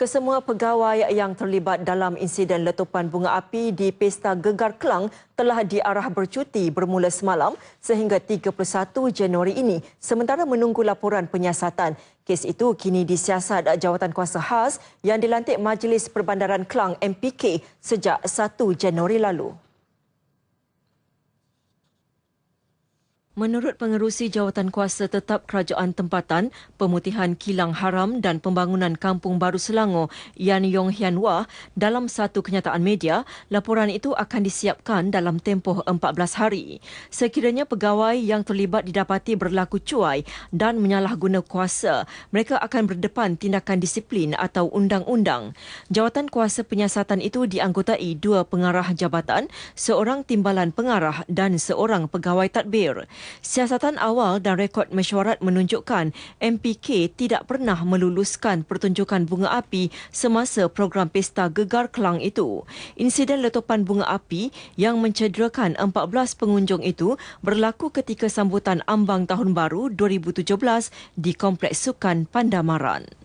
Kesemua pegawai yang terlibat dalam insiden letupan bunga api di Pesta Gegar Kelang telah diarah bercuti bermula semalam sehingga 31 Januari ini sementara menunggu laporan penyiasatan. Kes itu kini disiasat jawatan kuasa khas yang dilantik Majlis Perbandaran Kelang MPK sejak 1 Januari lalu. Menurut pengerusi jawatan kuasa tetap kerajaan tempatan, pemutihan kilang haram dan pembangunan kampung baru Selangor, Yan Yong Hian Wah, dalam satu kenyataan media, laporan itu akan disiapkan dalam tempoh 14 hari. Sekiranya pegawai yang terlibat didapati berlaku cuai dan menyalahguna kuasa, mereka akan berdepan tindakan disiplin atau undang-undang. Jawatan kuasa penyiasatan itu dianggotai dua pengarah jabatan, seorang timbalan pengarah dan seorang pegawai tadbir. Siasatan awal dan rekod mesyuarat menunjukkan MPK tidak pernah meluluskan pertunjukan bunga api semasa program Pesta Gegar Kelang itu. Insiden letupan bunga api yang mencederakan 14 pengunjung itu berlaku ketika sambutan ambang tahun baru 2017 di Kompleks Sukan Pandamaran.